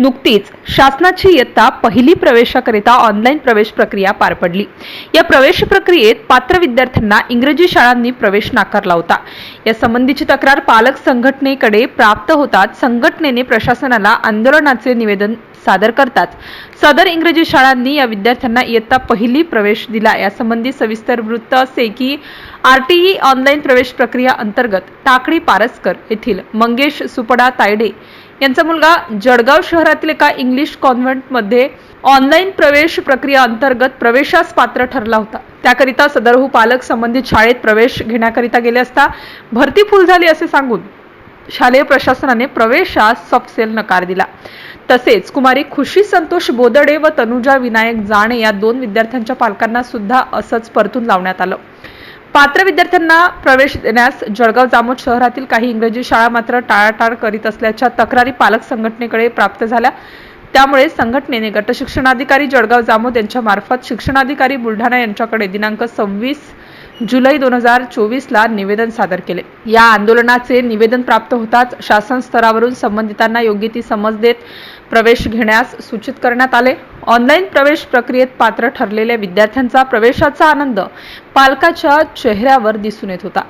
नुकतीच शासनाची इयत्ता पहिली प्रवेशाकरिता ऑनलाईन प्रवेश प्रक्रिया पार पडली. या प्रवेश प्रक्रियेत पात्र विद्यार्थ्यांना इंग्रजी शाळांनी प्रवेश नाकारला होता. या संबंधीची तक्रार पालक संघटनेकडे प्राप्त होताच संघटनेने प्रशासनाला आंदोलनाचे निवेदन सादर करताच सदर इंग्रजी शाळांनी या विद्यार्थ्यांना इयत्ता पहिली प्रवेश दिला. यासंबंधी सविस्तर वृत्त असे की आरटीई ऑनलाईन प्रवेश प्रक्रिया अंतर्गत टाकळी पारसकर येथील मंगेश सुपडा तायडे यांचा मुलगा जळगाव शहरातील एका इंग्लिश कॉन्व्हेंटमध्ये ऑनलाईन प्रवेश प्रक्रिया अंतर्गत प्रवेशास पात्र ठरला होता. त्याकरिता सदरहू पालक संबंधित शाळेत प्रवेश घेण्याकरिता गेले असता भरती फुल झाली असे सांगून शालेय प्रशासनाने प्रवेशास सपसेल नकार दिला. तसेच कुमारी खुशी संतोष बोदडे व तनुजा विनायक जाणे या दोन विद्यार्थ्यांच्या पालकांना सुद्धा असंच परतून लावण्यात आलं. पात्र विद्यार्थ्यांना प्रवेश देण्यास जळगाव जामोद शहरातील काही इंग्रजी शाळा मात्र टाळाटाळ करीत असल्याच्या तक्रारी पालक संघटनेकडे प्राप्त झाल्या. त्यामुळे संघटनेने गट शिक्षणाधिकारी जळगाव जामोद यांच्या मार्फत शिक्षणाधिकारी बुलढाणा यांच्याकडे दिनांक सव्वीस जुलै दोन हजार चोवीसला निवेदन सादर केले. या आंदोलनाचे निवेदन प्राप्त होताच शासन स्तरावरून संबंधितांना योग्य ती समज देत प्रवेश घेण्यास सूचित करण्यात आले. ऑनलाईन प्रवेश प्रक्रियेत पात्र ठरलेल्या विद्यार्थ्यांचा प्रवेशाचा आनंद पालकाच्या चेहऱ्यावर दिसून येत होता.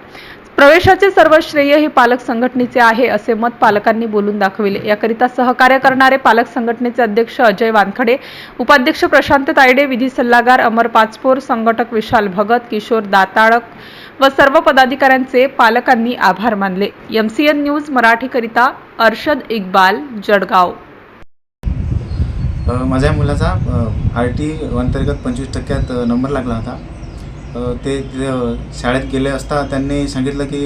प्रवेशाचे सर्व श्रेय हे पालक संघटनेचे आहे असे मत पालकांनी बोलून दाखविले. याकरिता सहकार्य करणारे पालक संघटनेचे अध्यक्ष अजय वानखडे उपाध्यक्ष प्रशांत तायडे विधी सल्लागार अमर पाचपोर संघटक विशाल भगत किशोर दाता दाताळक व सर्व पदाधिकाऱ्यांचे पालकांनी आभार मानले. एम सी एन न्यूज मराठीकरिता अर्षद इक्बाल जळगाव. माझ्या मुलाचा आर टी अंतर्गत पंचवीस टक्क्यात नंबर लागला होता. ते शाळेत गेले असता त्यांनी सांगितलं की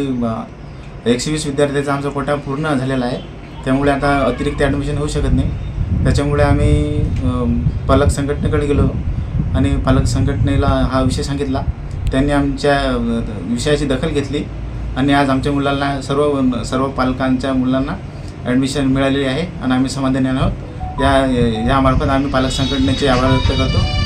एकशे वीस विद्यार्थ्याचा आमचा कोटा पूर्ण झालेला आहे. त्यामुळे आता अतिरिक्त ॲडमिशन होऊ शकत नाही. त्याच्यामुळे आम्ही पालक संघटनेकडे गेलो आणि पालक संघटनेला हा विषय सांगितला. त्यांनी आमच्या विषयाची दखल घेतली. आणि आज आमच्या मुलांना सर्व सर्व पालकांच्या मुलांना ॲडमिशन मिळालेली आहे. आणि आम्ही समाधानी आहोत. या यामार्फत आम्ही पालक संघटनेचे आभार व्यक्त करतो.